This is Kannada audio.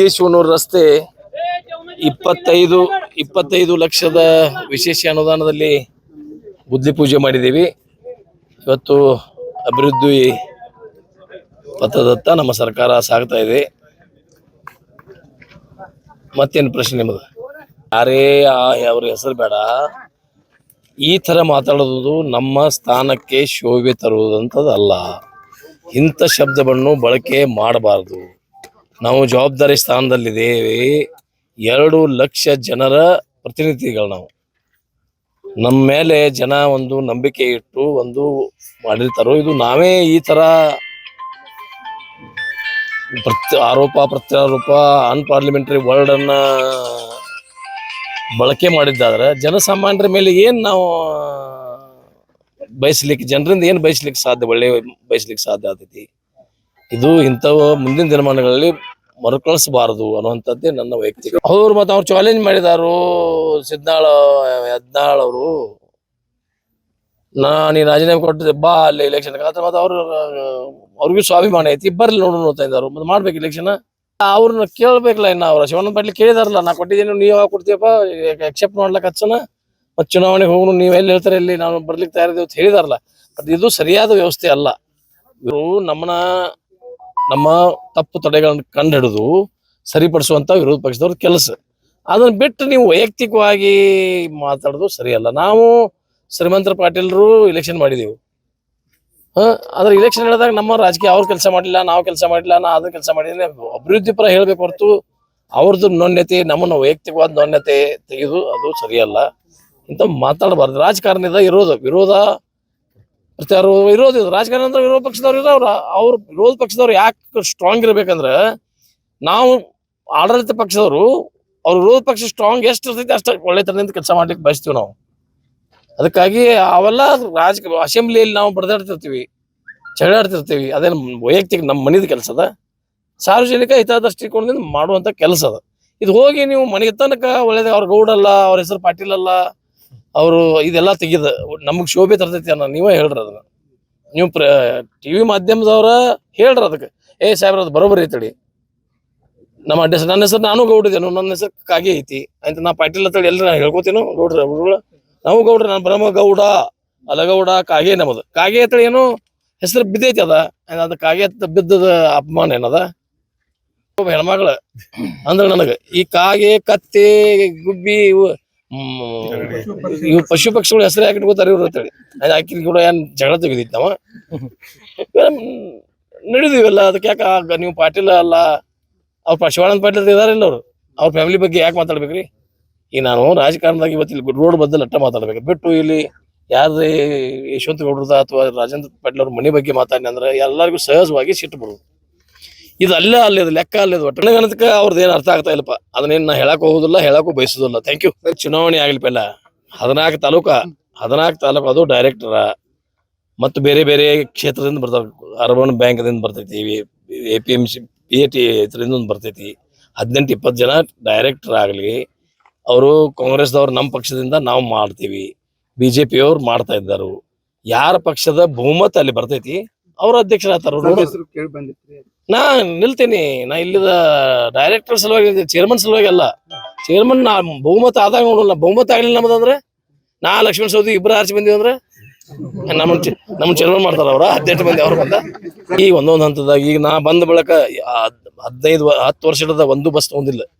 ಕೇಶವನೂರು ರಸ್ತೆ ಇಪ್ಪತ್ತೈದು ಇಪ್ಪತ್ತೈದು ಲಕ್ಷದ ವಿಶೇಷ ಅನುದಾನದಲ್ಲಿ ಬುದ್ಧಿ ಪೂಜೆ ಮಾಡಿದ್ದೀವಿ. ಇವತ್ತು ಅಭಿವೃದ್ಧಿ ಪಥದತ್ತ ನಮ್ಮ ಸರ್ಕಾರ ಸಾಗ್ತಾ ಇದೆ. ಮತ್ತೇನು ಪ್ರಶ್ನೆ ನಿಮ್ಮದು ಯಾರೇ ಅವ್ರ ಹೆಸರು ಬೇಡ. ಈ ಥರ ಮಾತಾಡೋದು ನಮ್ಮ ಸ್ಥಾನಕ್ಕೆ ಶೋಭೆ ತರುವುದಂಥದ್ದಲ್ಲ ಇಂಥ ಶಬ್ದವನ್ನು ಬಳಕೆ ಮಾಡಬಾರ್ದು. ನಾವು ಜವಾಬ್ದಾರಿ ಸ್ಥಾನದಲ್ಲಿದ್ದೇವೆ. ಎರಡು ಲಕ್ಷ ಜನರ ಪ್ರತಿನಿಧಿಗಳು ನಾವು. ನಮ್ಮ ಮೇಲೆ ಜನ ಒಂದು ನಂಬಿಕೆ ಇಟ್ಟು ಒಂದು ಮಾಡಿರ್ತಾರೋ, ಇದು ನಾವೇ ಈ ತರ ಪ್ರತ್ಯ ಆರೋಪ, ಪ್ರತ್ಯಾರೋಪ ಅನ್ಪಾರ್ಲಿಮೆಂಟರಿ ವರ್ಡ್ ಅನ್ನ ಬಳಕೆ ಮಾಡಿದ್ದಾದ್ರೆ ಜನಸಾಮಾನ್ಯರ ಮೇಲೆ ಏನು ನಾವು ಬಯಸ್ಲಿಕ್ಕೆ, ಜನರಿಂದ ಏನು ಬಯಸ್ಲಿಕ್ಕೆ ಸಾಧ್ಯ ಒಳ್ಳೆ ಬಯಸ್ಲಿಕ್ಕೆ ಸಾಧ್ಯ ಆಗ್ತೈತಿ ಇದು ಇಂಥವು ಮುಂದಿನ ದಿನಮಾನಗಳಲ್ಲಿ ಮರುಕಳಿಸಬಾರದು ಅನ್ನುವಂಥದ್ದೇ ನನ್ನ ವೈಯಕ್ತಿಕ ಅವ್ರು ಮತ್ತೆ ಅವ್ರು ಚಾಲೆಂಜ್ ಮಾಡಿದಾರು, ಸಿದ್ನಾಳ, ಯದ್ನಾಳ್ ಅವರು. ನಾ ನೀ ರಾಜೀನಾಮೆ ಕೊಟ್ಟಿದ್ದೆ, ಬಾ ಅಲ್ಲಿ ಎಲೆಕ್ಷನ್ ಮತ್ತೆ ಅವರು, ಅವ್ರಿಗೂ ಸ್ವಾಭಿಮಾನ ಐತಿ ಬರ್ಲಿ ನೋಡು ನೋಡ್ತಾ ಇದ್ದಾರೆ ಮತ್ತೆ ಮಾಡ್ಬೇಕು ಎಲೆಕ್ಷನ್ ಅವ್ರನ್ನ ಕೇಳ್ಬೇಕಲ್ಲ ಇನ್ನ, ಅವ್ರ ಶಿವನ ಪಟ್ಲಿ ಕೇಳಿದಾರಲ್ಲ, ನಾ ಕೊಟ್ಟಿದ್ದೀನಿ, ನೀವು ಯಾವಾಗ ಕೊಡ್ತೀಯಪ್ಪ ಎಕ್ಸೆಪ್ಟ್ ಮಾಡ್ಲಕ್ಕೆ ಹಚ್ಚನ? ಮತ್ತೆ ಚುನಾವಣೆಗೆ ಹೋಗೋಣ ನೀವು ಎಲ್ಲಿ ಹೇಳ್ತಾರೆ ಇಲ್ಲಿ ನಾನು ಬರ್ಲಿಕ್ಕೆ ತಯಾರಿದ್ದೇವೆ ಅಂತ ಹೇಳಿದಾರಲ್ಲ. ಅದು ಇದು ಸರಿಯಾದ ವ್ಯವಸ್ಥೆ ಅಲ್ಲ. ಇವರು ನಮ್ಮನ್ನ ನಮ್ಮ ತಪ್ಪು ತಡೆಗಳನ್ನು ಕಂಡುಹಿಡಿದು ಸರಿಪಡಿಸುವಂತ ವಿರೋಧ ಪಕ್ಷದವ್ರ ಕೆಲಸ. ಅದನ್ನ ಬಿಟ್ಟು ನೀವು ವೈಯಕ್ತಿಕವಾಗಿ ಮಾತಾಡೋದು ಸರಿಯಲ್ಲ. ನಾವು ಶ್ರೀಮಂತರ ಪಾಟೀಲ್ರು ಇಲೆಕ್ಷನ್ ಮಾಡಿದೀವಿ. ಹ, ಆದ್ರೆ ಇಲೆಕ್ಷನ್ ಹೇಳಿದಾಗ ನಮ್ಮ ರಾಜಕೀಯ ಅವ್ರ ಕೆಲಸ ಮಾಡಿಲ್ಲ ನಾವು ಕೆಲಸ ಮಾಡಿಲ್ಲ ನಾ ಅದನ್ನ ಕೆಲಸ ಮಾಡಿದ್ರೆ ಅಭಿವೃದ್ಧಿ ಪರ ಹೇಳ್ಬೇಕು ಹೊರತು ಅವ್ರದ್ದು ನ್ಯೂನ್ಯತೆ ನಮ್ಮನ್ನ ವೈಯಕ್ತಿಕವಾದ ನೋನ್ಯತೆ ತೆಗೆದು ಅದು ಸರಿಯಲ್ಲ. ಇಂಥ ಮಾತಾಡಬಾರ್ದು. ರಾಜಕಾರಣದ ಇರೋದು ವಿರೋಧ ಪ್ರತ್ಯಾರೋ ವಿರೋಧ ರಾಜಕಾರಣ ಅಂದ್ರೆ ವಿರೋಧ ಪಕ್ಷದವ್ರು ಇರೋ ಅವ್ರ. ವಿರೋಧ ಪಕ್ಷದವ್ರು ಯಾಕೆ ಸ್ಟ್ರಾಂಗ್ ಇರ್ಬೇಕಂದ್ರೆ ನಾವು ಆಡಳಿತ ಪಕ್ಷದವರು, ಅವ್ರ ವಿರೋಧ ಪಕ್ಷ ಸ್ಟ್ರಾಂಗ್ ಎಷ್ಟು ಇರ್ತೈತಿ ಅಷ್ಟು ಒಳ್ಳೆತನದಿಂದ ಕೆಲಸ ಮಾಡ್ಲಿಕ್ಕೆ ಬಯಸ್ತೀವಿ ನಾವು. ಅದಕ್ಕಾಗಿ ಅವೆಲ್ಲ ರಾಜ ಅಸೆಂಬ್ಲಿಯಲ್ಲಿ ನಾವು ಬರ್ದಾಡ್ತಿರ್ತೀವಿ ಚಳಾಡ್ತಿರ್ತೀವಿ ಅದೇ ವೈಯಕ್ತಿಕ ನಮ್ಮ ಮನೆಯದ ಕೆಲಸ ಅದ. ಸಾರ್ವಜನಿಕ ಹಿತದೃಷ್ಟಿಕೋನದಿಂದ ಮಾಡುವಂತ ಕೆಲಸ ಅದ. ಇದು ಹೋಗಿ ನೀವು ಮನೆಗೆ ತನಕ ಒಳ್ಳೇದ, ಅವ್ರ ಗೌಡಲ್ಲ, ಅವ್ರ ಹೆಸರು ಪಾಟೀಲ್ ಅಲ್ಲ ಅವರು ಇದೆಲ್ಲ ತೆಗೆದ, ನಮಗ್ ಶೋಭೆ ತರ್ತೈತಿ ಅನ್ನ ನೀವೇ ಹೇಳ್ರಿ ಅದನ್ನ. ನೀವು ಪ್ರ, ಟಿವಿ ಮಾಧ್ಯಮದವ್ರ ಹೇಳ್ರಿ ಅದಕ್ಕೆ. ಏ ಸಾಹೇಬ್ರ, ಅದು ಬರೋಬ್ಬರಿ ಐತಡಿ. ನಮ್ಮ ಅಡ್ಡ ನನ್ನ ಹೆಸರು ನಾನು ಗೌಡಿದೇನು ನನ್ನ ಹೆಸರು ಕಾಗೆ ಐತಿ. ಅಂತ ನಾ ಪಾಟೀಲ್ ಅಂತೇಳಿ ಎಲ್ಲರೂ ನಾನು ಹೇಳ್ಕೊತೀನೋ, ಗೌಡ್ರ. ನಾವು ಗೌಡ್ರ, ನಾನು ಬ್ರಹ್ಮ ಗೌಡ, ಅಲಗೌಡ, ಕಾಗೆ ನಮ್ಮದು ಕಾಗೆ ಅಂತೇಳಿ ಏನು ಹೆಸರು ಬಿದ್ದೈತಿ ಅದ. ಅದ ಕಾಗೆ ಅಂತ ಬಿದ್ದದ ಅಪಮಾನ ಏನದ? ಹೆಣ್ಮಗಳ ಅಂದ್ರೆ ನನಗೆ ಈ ಕಾಗೆ, ಕತ್ತೆ, ಗುಬ್ಬಿ ಇವು ಇವು ಪಶು ಪಕ್ಷಿಗಳು ಹೆಸರು ಯಾಕೆ ಇಟ್ಕೋತಾರ ಇವ್ರು ಅಂತೇಳಿ ಅದು ಆಕಿ ಕೂಡ ಏನ್ ಜಗಳ ತೆಗೆದಿತ್ತು ನಾವ? ನಡೆದಿವೆಲ್ಲ, ಅದಕ್ಕೆ ಯಾಕೆ ನೀವು ಪಾಟೀಲ್ ಅಲ್ಲ? ಅವ್ರ ಶಿವಾನಂದ ಪಾಟೀಲ್ ಇದಾರಿಲ್ಲ ಅವ್ರು ಅವ್ರ ಫ್ಯಾಮಿಲಿ ಬಗ್ಗೆ ಯಾಕೆ ಮಾತಾಡ್ಬೇಕ್ರಿ? ಈ ನಾನು ರಾಜಕಾರಣದಾಗ ಇವತ್ತು ಇಲ್ಲಿ ರೋಡ್ ಬದಲು ಅಟ್ಟ ಮಾತಾಡ್ಬೇಕು. ಬಿಟ್ಟು ಇಲ್ಲಿ ಯಾರು ಯಶವಂತ ಗೌಡ್ರದ ಅಥವಾ ರಾಜೇಂದ್ರ ಪಾಟೀಲ್ ಅವ್ರ ಮನೆ ಬಗ್ಗೆ ಮಾತಾಡಿ ಅಂದ್ರೆ ಎಲ್ಲರಿಗೂ ಸಹಜವಾಗಿ ಸಿಟ್ಟು ಬರೋದು. ಇದು ಅಲ್ಲೇ ಅಲ್ಲೇ ಲೆಕ್ಕ ಅಲ್ಲೇ ಒಟ್ಟು ನನಗನದಕ್ಕೆ ಅವ್ರದ್ದು ಏನು ಅರ್ಥ ಆಗ್ತಾ ಇಲ್ಲಪ್ಪ. ಅದನ್ನೇನು ನಾ ಹೇಳಕ್ ಹೋಗುದಿಲ್ಲ ಹೇಳಕ್ಕೂ ಬಯಸುದಿಲ್ಲ. ಥ್ಯಾಂಕ್ ಯು ಚುನಾವಣೆ ಆಗ್ಲಿ ಪೆಲ್ಲ ಹದಿನಾಲ್ಕು ತಾಲೂಕ ಹದಿನಾಲ್ಕು ತಾಲೂಕು ಅದು ಡೈರೆಕ್ಟರ ಮತ್ತು ಬೇರೆ ಬೇರೆ ಕ್ಷೇತ್ರದಿಂದ ಬರ್ತಾವ. ಅರ್ಬನ್ ಬ್ಯಾಂಕ್ದಿಂದ ಬರ್ತೈತಿ A P M C P A T ಇದರಿಂದ ಬರ್ತೈತಿ. ಹದಿನೆಂಟು ಇಪ್ಪತ್ತು ಜನ ಡೈರೆಕ್ಟರ್ ಆಗಲಿ ಅವರು ಕಾಂಗ್ರೆಸ್ದವ್ರು ನಮ್ಮ ಪಕ್ಷದಿಂದ ನಾವು ಮಾಡ್ತೀವಿ. ಬಿ ಜೆ ಪಿಯವ್ರು ಮಾಡ್ತಾ ಇದ್ದಾರೆ. ಯಾರ ಪಕ್ಷದ ಬಹುಮತ ಅಲ್ಲಿ ಬರ್ತೈತಿ ಅವ್ರ ಅಧ್ಯಕ್ಷರಾಗ್ತಾರ. ನಾ ನಿಲ್ತೀನಿ. ನಾ ಇಲ್ಲಿದ ಡೈರೆಕ್ಟರ್ ಸಲುವಾಗಿ ಚೇರ್ಮನ್ ಸಲುವಾಗಿ ಅಲ್ಲ. ಚೇರ್ಮನ್ ನಾ ಬಹುಮತ ಆದಾಗ ನೋಡಲ್ಲ. ಬಹುಮತ ಆಗಲಿಲ್ಲ ನಮ್ಮದಂದ್ರೆ ನಾ ಲಕ್ಷ್ಮಣ ಸೌದಿ ಇಬ್ಬರು ಆರ್ಚಿ ಬಂದಿವಿ ಅಂದ್ರೆ ನಮ್ಮ ನಮ್ಮ ಚೇರ್ಮನ್ ಮಾಡ್ತಾರ ಅವ್ರ, ಹದಿನೆಂಟು ಮಂದಿ ಅವ್ರ ಬಂದ. ಈ ಒಂದೊಂದು ಹಂತದಾಗ ಈಗ ನಾ ಬಂದ ಬಳಕ ಹದಿನೈದು ಹತ್ತು ವರ್ಷದ ಒಂದು ಬಸ್ ತಗೊಂಡಿಲ್ಲ.